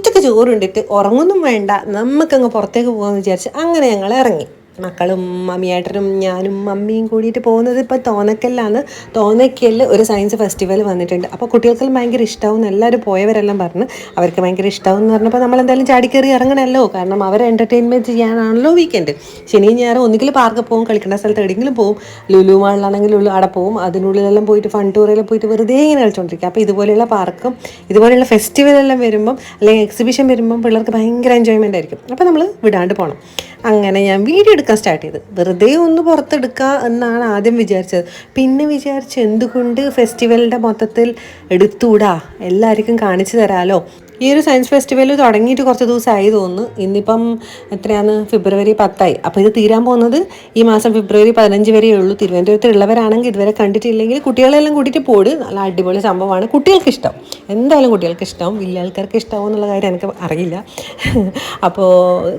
ഉച്ചയ്ക്ക് ചോറുണ്ടിട്ട് ഉറങ്ങൊന്നും വേണ്ട നമുക്കങ്ങ് പുറത്തേക്ക് പോകാമെന്ന് വിചാരിച്ച് അങ്ങനെ ഞങ്ങൾ ഇറങ്ങി. മക്കളും മമ്മിയേട്ടനും ഞാനും മമ്മിയും കൂടിയിട്ട് പോകുന്നത് ഇപ്പോൾ തോന്നക്കല്ലാണ് തോന്നക്കലിൽ ഒരു സയൻസ് ഫെസ്റ്റിവൽ വന്നിട്ടുണ്ട്. അപ്പോൾ കുട്ടികൾക്കെല്ലാം ഭയങ്കര ഇഷ്ടമാവും എല്ലാവരും പോയവരെല്ലാം പറഞ്ഞ്. അവർക്ക് ഭയങ്കര ഇഷ്ടമാവും എന്ന് പറഞ്ഞപ്പോൾ നമ്മൾ എന്തായാലും ചാടിക്കയറി ഇറങ്ങണമല്ലോ കാരണം അവരെ എന്റർടൈൻമെന്റ് ചെയ്യാനാണല്ലോ വീക്കെൻഡ് ശനിയും ഞായറും ഒന്നുകിൽ പാർക്ക് പോകും കളിക്കേണ്ട സ്ഥലത്ത് എവിടെയെങ്കിലും പോകും. ലുലു മാളിലാണെങ്കിൽ ലുലു അവിടെ പോകും. അതിനുള്ളിലെല്ലാം പോയിട്ട് ഫൺ ടൂറിൽ പോയിട്ട് വെറുതെ ഇങ്ങനെ കളിച്ചുകൊണ്ടിരിക്കുക അപ്പോൾ ഇതുപോലെയുള്ള പാർക്കും ഇതുപോലെയുള്ള ഫെസ്റ്റിവൽ എല്ലാം വരുമ്പം അല്ലെങ്കിൽ എക്സിബിഷൻ വരുമ്പം പിള്ളേർക്ക് ഭയങ്കര എൻജോയ്മെന്റ് ആയിരിക്കും. അപ്പോൾ നമ്മൾ വിടാണ്ട് പോകണം അങ്ങനെ ഞാൻ വീഡിയോ എടുക്കാൻ സ്റ്റാർട്ട് ചെയ്ത്. വെറുതെ ഒന്ന് പുറത്തെടുക്കുക എന്നാണ് ആദ്യം വിചാരിച്ചത്. പിന്നെ വിചാരിച്ചു എന്തുകൊണ്ട് ഫെസ്റ്റിവലിന്റെ മൊത്തത്തിൽ എടുത്തുകൂടാ എല്ലാവർക്കും കാണിച്ചു തരാമല്ലോ ഈ ഒരു സയൻസ് ഫെസ്റ്റിവൽ തുടങ്ങിയിട്ട് കുറച്ച് ദിവസമായി തോന്നുന്നു. ഇന്നിപ്പം എത്രയാണ്? ഫെബ്രുവരി പത്തായി. അപ്പോൾ ഇത് തീരാൻ പോകുന്നത് ഈ മാസം ഫെബ്രുവരി പതിനഞ്ച് വരെയേ ഉള്ളൂ. തിരുവനന്തപുരത്തുള്ളവരാണെങ്കിൽ ഇതുവരെ കണ്ടിട്ടില്ലെങ്കിൽ കുട്ടികളെല്ലാം കൂട്ടിയിട്ട് പോട്. നല്ല അടിപൊളി സംഭവമാണ്. കുട്ടികൾക്ക് ഇഷ്ടം. എന്തായാലും കുട്ടികൾക്ക് ഇഷ്ടം. വലിയ ആൾക്കാർക്ക് ഇഷ്ടമാവും എന്നുള്ള കാര്യം എനിക്ക് അറിയില്ല. അപ്പോൾ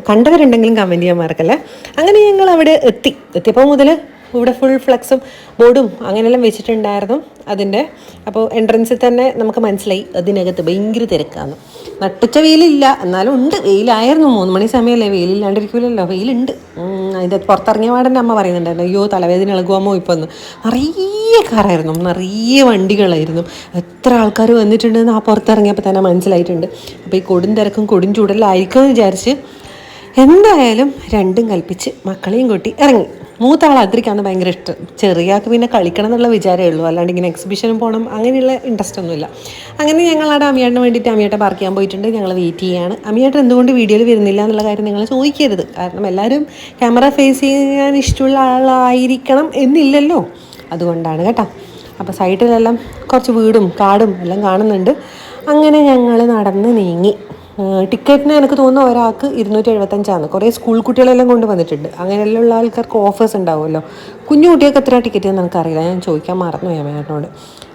കണ്ടവരുണ്ടെങ്കിലും കമന്റ് ചെയ്യാൻ മറക്കല്ലേ? അങ്ങനെ ഞങ്ങൾ അവിടെ എത്തി. എത്തിയപ്പോൾ മുതൽ ഇവിടെ ഫുൾ ഫ്ലക്സും ബോർഡും അങ്ങനെയെല്ലാം വെച്ചിട്ടുണ്ടായിരുന്നു അതിന്റെ. അപ്പോൾ എൻട്രൻസിൽ തന്നെ നമുക്ക് മനസ്സിലായി അതിനകത്ത് ഭയങ്കര തിരക്കാണ്. നട്ടുച്ച വെയിലില്ല എന്നാലും ഉണ്ട്. വെയിലായിരുന്നു. മൂന്ന് മണി സമയമല്ലേ വെയിലില്ലാണ്ടിരിക്കില്ലല്ലോ വെയിലുണ്ട്. അതിന്റെ പുറത്തിറങ്ങിയ പാടന്റെ അമ്മ പറയുന്നുണ്ടായിരുന്നു. അയ്യോ തലവേദന ഇളകുവാമോ ഇപ്പോൾ ഒന്ന് നിറയെ കാറായിരുന്നു. നിറയെ വണ്ടികളായിരുന്നു. എത്ര ആൾക്കാർ വന്നിട്ടുണ്ടെന്ന് ആ പുറത്തിറങ്ങിയപ്പോൾ തന്നെ മനസ്സിലായിട്ടുണ്ട്. അപ്പോൾ ഈ കൊടും തിരക്കും കൊടും ചൂടലായിരിക്കും എന്ന് വിചാരിച്ച് എന്തായാലും രണ്ടും കൽപ്പിച്ച് മക്കളെയും കൂട്ടി ഇറങ്ങി. മൂത്ത ആൾ അതിരിക്കാണ് ഭയങ്കര ഇഷ്ടം. ചെറിയാൾക്ക് പിന്നെ കളിക്കണം എന്നുള്ള വിചാരമേ ഉള്ളൂ. അല്ലാണ്ട് ഇങ്ങനെ എക്സിബിഷനും പോകണം അങ്ങനെയുള്ള ഇൻട്രസ്റ്റ് ഒന്നുമില്ല. അങ്ങനെ ഞങ്ങൾ ആടെ അമിയേട്ടന് വേണ്ടിയിട്ട് അമിയേട്ട പാർക്ക് ചെയ്യാൻ പോയിട്ടുണ്ട്. ഞങ്ങൾ വെയിറ്റ് ചെയ്യാണ്. അമിയേട്ടൻ എന്തുകൊണ്ട് വീഡിയോയിൽ വരുന്നില്ല എന്നുള്ള കാര്യം നിങ്ങൾ ചോദിക്കരുത്. കാരണം എല്ലാവരും ക്യാമറ ഫേസ് ചെയ്യാൻ ഇഷ്ടമുള്ള ആളായിരിക്കണം എന്നില്ലല്ലോ. അതുകൊണ്ടാണ് കേട്ടോ. അപ്പോൾ സൈഡിലെല്ലാം കുറച്ച് വീടും കാടും എല്ലാം കാണുന്നുണ്ട്. അങ്ങനെ ഞങ്ങൾ നടന്ന് നീങ്ങി. ടിക്കറ്റിന് എനിക്ക് തോന്നുന്നു ഒരാൾക്ക് ഇരുന്നൂറ്റി എഴുപത്തഞ്ചാണ് കുറേ സ്കൂൾ കുട്ടികളെല്ലാം കൊണ്ട് വന്നിട്ടുണ്ട്. അങ്ങനെയുള്ള ആൾക്കാർക്ക് ഓഫേഴ്സ് ഉണ്ടാവുമല്ലോ. കുഞ്ഞു കുട്ടികൾക്ക് എത്ര ടിക്കറ്റ് എന്ന് എനിക്കറിയില്ല ഞാൻ ചോദിക്കാൻ മറന്നു അമ്മേട്ടനോട്.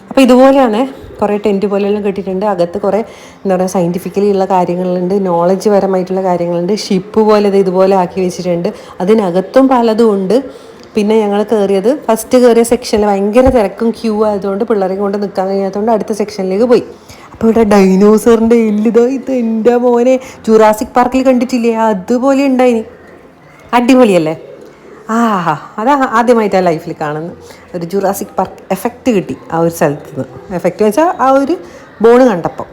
അപ്പോൾ ഇതുപോലെയാണ് കുറേ ടെന്റ് പോലെയെല്ലാം കെട്ടിയിട്ടുണ്ട്. അകത്ത് കുറേ എന്താ പറയുക സയന്റിഫിക്കലി ഉള്ള കാര്യങ്ങളുണ്ട് നോളജ് പരമായിട്ടുള്ള കാര്യങ്ങളുണ്ട് ഷിപ്പ് പോലെ ഇത് ഇതുപോലെ ആക്കി വെച്ചിട്ടുണ്ട്. അതിനകത്തും പലതും ഉണ്ട്. പിന്നെ ഞങ്ങൾ കയറിയത് ഫസ്റ്റ് കയറിയ സെക്ഷനിൽ ഭയങ്കര തിരക്കും ക്യൂ ആയതുകൊണ്ട് പിള്ളേരെ കൊണ്ട് നിൽക്കാൻ കഴിയാത്തതുകൊണ്ട് അടുത്ത സെക്ഷനിലേക്ക് പോയി. അപ്പോൾ ഇവിടെ ഡൈനോസറിന്റെ എല്ലിതോ ഇത് എന്റെ മോനെ. ജുറാസിക് പാർക്കിൽ കണ്ടിട്ടില്ലേ? അതുപോലെ ഉണ്ടായിനി. അടിപൊളിയല്ലേ? ആ അതാ ആദ്യമായിട്ടാണ് ലൈഫിൽ കാണുന്നത്. ഒരു ജുറാസിക് പാർക്ക് എഫക്റ്റ് കിട്ടി ആ ഒരു സ്ഥലത്ത് നിന്ന്. എഫക്റ്റ് വെച്ചാൽ ആ ഒരു ബോണ് കണ്ടപ്പോൾ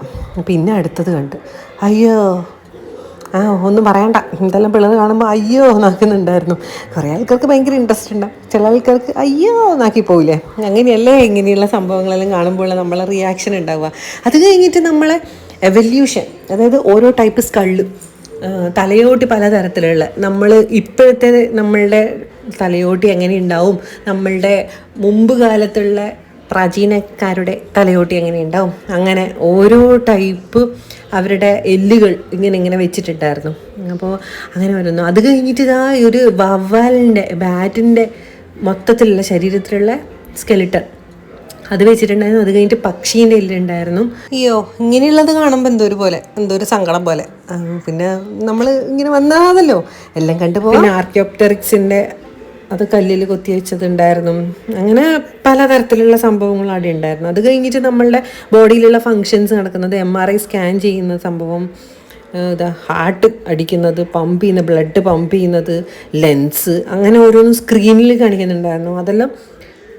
പിന്നെ അടുത്തത് കണ്ട്. അയ്യോ ഒന്നും പറയണ്ട. ഇതെല്ലാം പിള്ളേർ കാണുമ്പോൾ അയ്യോ എന്നാക്കുന്നുണ്ടായിരുന്നു. കുറേ ആൾക്കാർക്ക് ഭയങ്കര ഇൻട്രസ്റ്റ് ഉണ്ടാവും ചില ആൾക്കാർക്ക് അയ്യോ എന്നാക്കി പോവില്ലേ? അങ്ങനെയല്ലേ ഇങ്ങനെയുള്ള സംഭവങ്ങളെല്ലാം കാണുമ്പോൾ നമ്മളെ റിയാക്ഷൻ ഉണ്ടാവുക. അത് കഴിഞ്ഞിട്ട് നമ്മളെ എവല്യൂഷൻ അതായത് ഓരോ ടൈപ്പ് സ്കള്ള് തലയോട്ടി പലതരത്തിലുള്ള നമ്മൾ ഇപ്പോഴത്തെ നമ്മളുടെ തലയോട്ടി എങ്ങനെ ഉണ്ടാവും? നമ്മളുടെ മുമ്പ് കാലത്തുള്ള പ്രാചീനക്കാരുടെ തലയോട്ടി എങ്ങനെ ഉണ്ടാവും? അങ്ങനെ ഓരോ ടൈപ്പ് അവരുടെ എല്ലുകൾ ഇങ്ങനെ ഇങ്ങനെ വെച്ചിട്ടുണ്ടായിരുന്നു. അപ്പോൾ അങ്ങനെ വരുന്നു. അത് കഴിഞ്ഞിട്ട് ഇതാ ഒരു വവ്വാലിന്റെ ബാറ്റിന്റെ മൊത്തത്തിലുള്ള ശരീരത്തിലുള്ള സ്കെലിട്ടൺ അത് വെച്ചിട്ടുണ്ടായിരുന്നു. അത് കഴിഞ്ഞിട്ട് പക്ഷീന്റെ എല്ലുണ്ടായിരുന്നു. അയ്യോ ഇങ്ങനെയുള്ളത് കാണുമ്പോൾ എന്തോ ഒരു പോലെ എന്തോ ഒരു സങ്കടം പോലെ. പിന്നെ നമ്മൾ ഇങ്ങനെ വന്നാതല്ലോ എല്ലാം കണ്ടുപോകും പിന്നെ ആർക്കിയോപ്റ്ററിക്സിന്റെ അത് കല്ലിൽ കൊത്തി വെച്ചതുണ്ടായിരുന്നു. അങ്ങനെ പലതരത്തിലുള്ള സംഭവങ്ങൾ അവിടെ ഉണ്ടായിരുന്നു. അത് കഴിഞ്ഞിട്ട് നമ്മളുടെ ബോഡിയിലുള്ള ഫങ്ഷൻസ് നടക്കുന്നത് എം ആർ ഐ സ്കാൻ ചെയ്യുന്ന സംഭവം ഇതാ ഹാർട്ട് അടിക്കുന്നത് പമ്പ് ചെയ്യുന്ന ബ്ലഡ് പമ്പ് ചെയ്യുന്നത് ലെൻസ് അങ്ങനെ ഓരോന്നും സ്ക്രീനിൽ കാണിക്കുന്നുണ്ടായിരുന്നു. അതെല്ലാം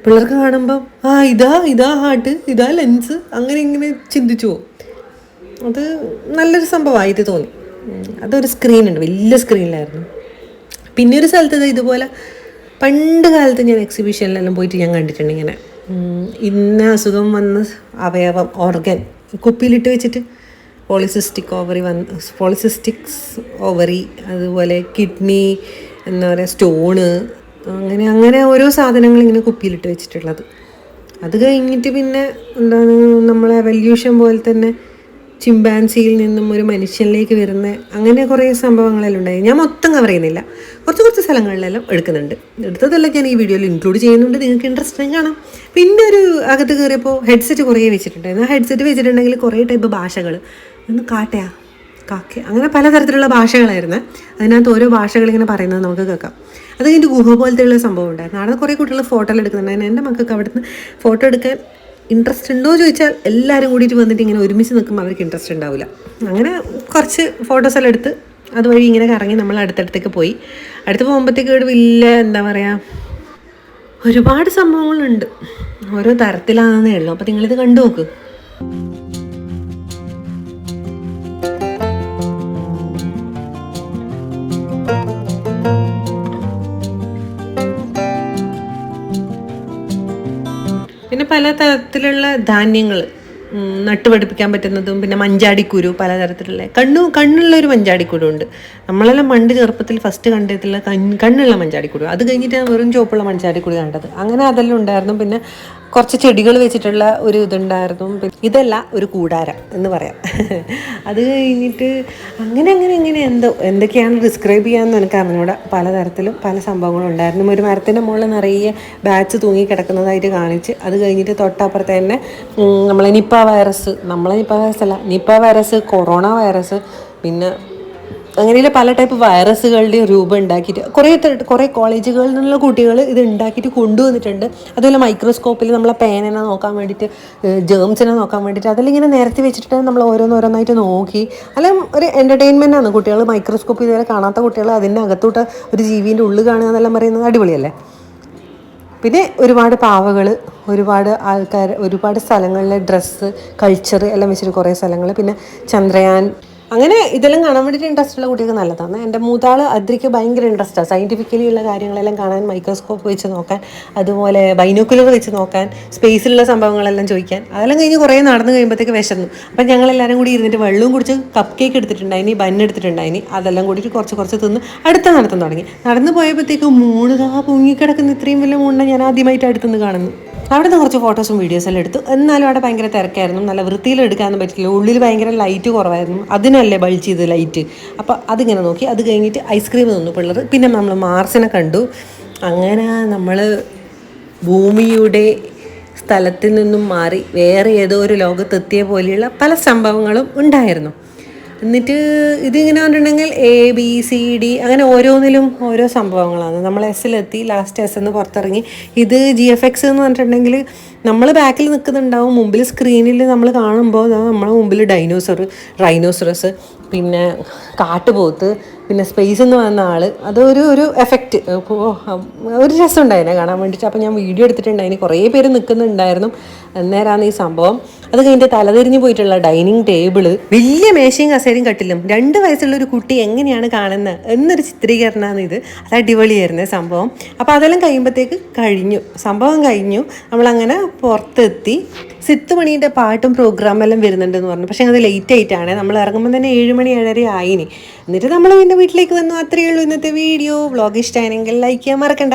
പിള്ളേർക്ക് കാണുമ്പോൾ ആ ഇതാ ഇതാ ഹാർട്ട് ഇതാ ലെൻസ് അങ്ങനെ ഇങ്ങനെ ചിന്തിച്ചു പോകും അത് നല്ലൊരു സംഭവമായിട്ട് തോന്നി. അതൊരു സ്ക്രീൻ ഉണ്ട് വലിയ സ്ക്രീനിലായിരുന്നു പിന്നെ ഒരു സ്ഥലത്ത് ഇതുപോലെ പണ്ട് കാലത്ത് ഞാൻ എക്സിബിഷനിലെല്ലാം പോയിട്ട് ഞാൻ കണ്ടിട്ടുണ്ട് ഇങ്ങനെ. ഇന്ന അസുഖം വന്ന അവയവം ഓർഗൻ കുപ്പിയിലിട്ട് വെച്ചിട്ട് പോളിസിസ്റ്റിക് ഓവറി വന്ന് പോളിസിസ്റ്റിക്സ് ഓവറി അതുപോലെ കിഡ്നി എന്താ പറയുക സ്റ്റോണ് അങ്ങനെ അങ്ങനെ ഓരോ സാധനങ്ങൾ ഇങ്ങനെ കുപ്പിയിലിട്ട് വെച്ചിട്ടുള്ളത്. അത് കഴിഞ്ഞിട്ട് പിന്നെ എന്താണ് നമ്മളെ എവല്യൂഷൻ പോലെ തന്നെ ചിമ്പാൻസിയിൽ നിന്നും ഒരു മനുഷ്യനിലേക്ക് വരുന്ന അങ്ങനെ കുറേ സംഭവങ്ങളെല്ലാം ഉണ്ടായി. ഞാൻ മൊത്തം കവർ ചെയ്യുന്നില്ല. കുറച്ച് കുറച്ച് സ്ഥലങ്ങളിലെല്ലാം എടുക്കുന്നുണ്ട്. എടുത്തതെല്ലാം ഞാൻ ഈ വീഡിയോയിൽ ഇൻക്ലൂഡ് ചെയ്യുന്നുണ്ട്. നിങ്ങൾക്ക് ഇൻട്രസ്റ്റിംഗ് കാണാം. പിന്നെ ഒരു അകത്ത് കയറിയപ്പോൾ ഹെഡ്സെറ്റ് കുറേ വെച്ചിട്ടുണ്ടായിരുന്നു. ആ ഹെഡ്സെറ്റ് വെച്ചിട്ടുണ്ടെങ്കിൽ കുറേ ടൈപ്പ് ഭാഷകൾ ഒന്ന് കാട്ടയാ. കാക്ക അങ്ങനെ പലതരത്തിലുള്ള ഭാഷകളായിരുന്നു. അതിനകത്ത് ഓരോ ഭാഷകളിങ്ങനെ പറയുന്നത് നമുക്ക് കേൾക്കാം. അത് കഴിഞ്ഞിട്ട് ഗുഹ പോലത്തെയുള്ള സംഭവം ഉണ്ടായിരുന്നു. അവിടെ കുറേ കുട്ടികൾ ഫോട്ടോ എടുക്കുന്നുണ്ടായിരുന്നു. എന്റെ മക്കൾക്ക് അവിടുന്ന് ഫോട്ടോ എടുക്കാൻ ഇൻട്രസ്റ്റ് ഉണ്ടോ ചോദിച്ചാൽ എല്ലാവരും കൂടിയിട്ട് വന്നിട്ട് ഇങ്ങനെ ഒരുമിച്ച് നിൽക്കുമ്പോൾ അവർക്ക് ഇൻട്രസ്റ്റ് ഉണ്ടാവില്ല. അങ്ങനെ കുറച്ച് ഫോട്ടോസ് എല്ലാം എടുത്ത് അതുവഴി ഇങ്ങനെ കറങ്ങി നമ്മൾ അടുത്തടുത്തേക്ക് പോയി. അടുത്ത് പോകുമ്പോഴത്തേക്ക് ഇവിടെ വലിയ എന്താ പറയുക ഒരുപാട് സംഭവങ്ങളുണ്ട്. ഓരോ തരത്തിലാണെന്നേ ഉള്ളൂ. അപ്പോൾ നിങ്ങളിത് കണ്ടു നോക്ക്. പിന്നെ പല തരത്തിലുള്ള ധാന്യങ്ങൾ നട്ടുപഠിപ്പിക്കാൻ പറ്റുന്നതും പിന്നെ മഞ്ചാടിക്കുരു പലതരത്തിലുള്ള കണ്ണു കണ്ണുള്ള ഒരു മഞ്ചാടിക്കുരു ഉണ്ട് നമ്മളെല്ലാം പണ്ട് ചെറുപ്പത്തിൽ ഫസ്റ്റ് കണ്ടിട്ടുള്ള കൺ- കണ്ണുള്ള മഞ്ചാടിക്കുരു. അത് കഴിഞ്ഞിട്ടാണ് വെറും ചുവപ്പുള്ള മഞ്ചാടിക്കുരു കണ്ടത്. അങ്ങനെ അതെല്ലാം ഉണ്ടായിരുന്നു. പിന്നെ കുറച്ച് ചെടികൾ വെച്ചിട്ടുള്ള ഒരു ഇതുണ്ടായിരുന്നു. ഇതല്ല ഒരു കൂടാരം എന്ന് പറയാം. അത് കഴിഞ്ഞിട്ട് അങ്ങനെ അങ്ങനെ ഇങ്ങനെ എന്തോ എന്തൊക്കെയാണ് ഡിസ്ക്രൈബ് ചെയ്യാമെന്ന് എനിക്ക് അറിഞ്ഞൂടെ. പലതരത്തിലും പല സംഭവങ്ങളും ഉണ്ടായിരുന്നു. ഒരു മരത്തിന്റെ മുകളിൽ നിറയെ ബാച്ച് തൂങ്ങി കിടക്കുന്നതായിട്ട് കാണിച്ച് അത് കഴിഞ്ഞിട്ട് തൊട്ടപ്പുറത്ത് തന്നെ നമ്മളെ നിപ്പ വൈറസ് നമ്മളെ നിപ്പ വൈറസ് അല്ല നിപ്പ വൈറസ് കൊറോണ വൈറസ് പിന്നെ അങ്ങനെയുള്ള പല ടൈപ്പ് വൈറസുകളുടെയും രൂപം ഉണ്ടാക്കിയിട്ട് കുറേ കുറേ കോളേജുകളിൽ നിന്നുള്ള കുട്ടികൾ ഇത് ഉണ്ടാക്കിയിട്ട് കൊണ്ടുവന്നിട്ടുണ്ട്. അതുപോലെ മൈക്രോസ്കോപ്പിൽ നമ്മളെ പേനനെ നോക്കാൻ വേണ്ടിയിട്ട് ജേംസിനെ നോക്കാൻ വേണ്ടിയിട്ട് അതിലിങ്ങനെ നിരത്തി വെച്ചിട്ട് നമ്മൾ ഓരോന്നോരോന്നായിട്ട് നോക്കി. അല്ല ഒരു എന്റർടൈൻമെന്റ് ആണ്. കുട്ടികൾ മൈക്രോസ്കോപ്പ് ഇതുവരെ കാണാത്ത കുട്ടികൾ അതിന്റെ അകത്തോട്ട് ഒരു ജീവിന്റെ ഉള്ളിൽ കാണുക എന്നെല്ലാം പറയുന്നത് അടിപൊളിയല്ലേ? പിന്നെ ഒരുപാട് പാവകൾ ഒരുപാട് ആൾക്കാർ ഒരുപാട് സ്ഥലങ്ങളിലെ ഡ്രസ്സ് കൾച്ചർ എല്ലാം വെച്ചിട്ട് കുറേ സ്ഥലങ്ങൾ പിന്നെ ചന്ദ്രയാൻ അങ്ങനെ ഇതെല്ലാം കാണാൻ വേണ്ടിയിട്ട് ഇൻട്രസ്റ്റ് ഉള്ള കുട്ടികൾക്ക് നല്ലതാണ്. എന്റെ മൂത്താൾ അദ്രിക്ക് ഭയങ്കര ഇൻട്രസ്റ്റാണ് സയന്റിഫിക്കലി ഉള്ള കാര്യങ്ങളെല്ലാം കാണാൻ മൈക്രോസ്കോപ്പ് വെച്ച് നോക്കാൻ അതുപോലെ ബൈനോക്കുലർ വെച്ച് നോക്കാൻ സ്പേസിലുള്ള സംഭവങ്ങളെല്ലാം ചോദിക്കാൻ അതെല്ലാം കഴിഞ്ഞ് കുറേ നടന്നു കഴിയുമ്പോഴത്തേക്ക് വിശന്നു. അപ്പം ഞങ്ങൾ എല്ലാവരും കൂടി ഇരുന്നിട്ട് വെള്ളവും കുടിച്ച് കപ്പ് കേക്ക് എടുത്തിട്ടുണ്ടായിനി ബൺ എടുത്തിട്ടുണ്ടായിനി. അതെല്ലാം കൂടിയിട്ട് കുറച്ച് കുറച്ച് തിന്ന് അടുത്ത നടത്തം തുടങ്ങി. നടന്നു പോയപ്പോഴത്തേക്ക് മൂണ് കാ പൊങ്ങിക്കിടക്കുന്ന. ഇത്രയും വലിയ മൂണിനെ ഞാൻ ആദ്യമായിട്ട് അടുത്തുനിന്ന് കാണുന്നു. അവിടെ നിന്ന് കുറച്ച് ഫോട്ടോസും വീഡിയോസ് എല്ലാം എടുത്തു. എന്നാലും അവിടെ ഭയങ്കര തിരക്കായിരുന്നു. നല്ല വൃത്തിയിൽ എടുക്കാനൊന്നും പറ്റില്ല. ഉള്ളിൽ ഭയങ്കര ലൈറ്റ് കുറവായിരുന്നു. അതിനല്ലേ ബൾജ് ചെയ്ത് ലൈറ്റ് അപ്പോൾ അതിങ്ങനെ നോക്കി. അത് കഴിഞ്ഞിട്ട് ഐസ്ക്രീം തന്നു പിള്ളേർ. പിന്നെ നമ്മൾ മാർസിനെ കണ്ടു. അങ്ങനെ നമ്മൾ ഭൂമിയുടെ സ്ഥലത്തിൽ നിന്നും മാറി വേറെ ഏതോ ഒരു ലോകത്തെത്തിയ പോലെയുള്ള പല സംഭവങ്ങളും ഉണ്ടായിരുന്നു. എന്നിട്ട് ഇതിങ്ങനെ പറഞ്ഞിട്ടുണ്ടെങ്കിൽ എ ബി സി ഡി അങ്ങനെ ഓരോന്നിലും ഓരോ സംഭവങ്ങളാണ്. നമ്മൾ എസ്സിലെത്തി ലാസ്റ്റ് എസ് എന്ന് പുറത്തിറങ്ങി. ഇത് ജി എഫ് എക്സ് എന്ന് പറഞ്ഞിട്ടുണ്ടെങ്കിൽ നമ്മൾ ബാക്കിൽ നിൽക്കുന്നുണ്ടാവും. മുമ്പിൽ സ്ക്രീനിൽ നമ്മൾ കാണുമ്പോൾ നമ്മളെ മുമ്പിൽ ഡൈനോസർ റൈനോസറസ് പിന്നെ കാട്ടുപോത്ത് പിന്നെ സ്പേസ് എന്ന് വന്ന ആൾ അതൊരു ഒരു എഫക്റ്റ് ഒരു രസം ഉണ്ടായിരുന്നു കാണാൻ വേണ്ടിയിട്ട്. അപ്പോൾ ഞാൻ വീഡിയോ എടുത്തിട്ടുണ്ടായിരുന്നു കുറേ പേര് നിൽക്കുന്നുണ്ടായിരുന്നു അന്നേരമാണ് ഈ സംഭവം. അത് കഴിഞ്ഞിട്ട് തലതിരിഞ്ഞ് പോയിട്ടുള്ള ഡൈനിങ് ടേബിൾ വലിയ മേശയും കസേരയും കട്ടിലും രണ്ട് വയസ്സുള്ള ഒരു കുട്ടി എങ്ങനെയാണ് കാണുന്നത് എന്നൊരു ചിത്രീകരണമാണ് ഇത്. അത് അടിപൊളിയായിരുന്നു സംഭവം. അപ്പോൾ അതെല്ലാം കഴിയുമ്പോഴത്തേക്ക് കഴിഞ്ഞു. സംഭവം കഴിഞ്ഞു. നമ്മളങ്ങനെ പുറത്തെത്തി. സിത്ത് പാട്ടും പാട്ടും പ്രോഗ്രാമെല്ലാം വരുന്നുണ്ടെന്ന് പറഞ്ഞു. പക്ഷേ അത് ലേറ്റ് ആയിട്ടാണ്. നമ്മൾ ഇറങ്ങുമ്പോൾ തന്നെ ഏഴ് മണി ഏഴര ആയിനി എന്നിട്ട് നമ്മൾ പിന്നെ വീട്ടിലേക്ക് വന്നു. അത്രയേ ഉള്ളൂ ഇന്നത്തെ വീഡിയോ വ്ളോഗ് ഇഷ്ടമായെങ്കിൽ ലൈക്ക് ചെയ്യാൻ മറക്കണ്ട.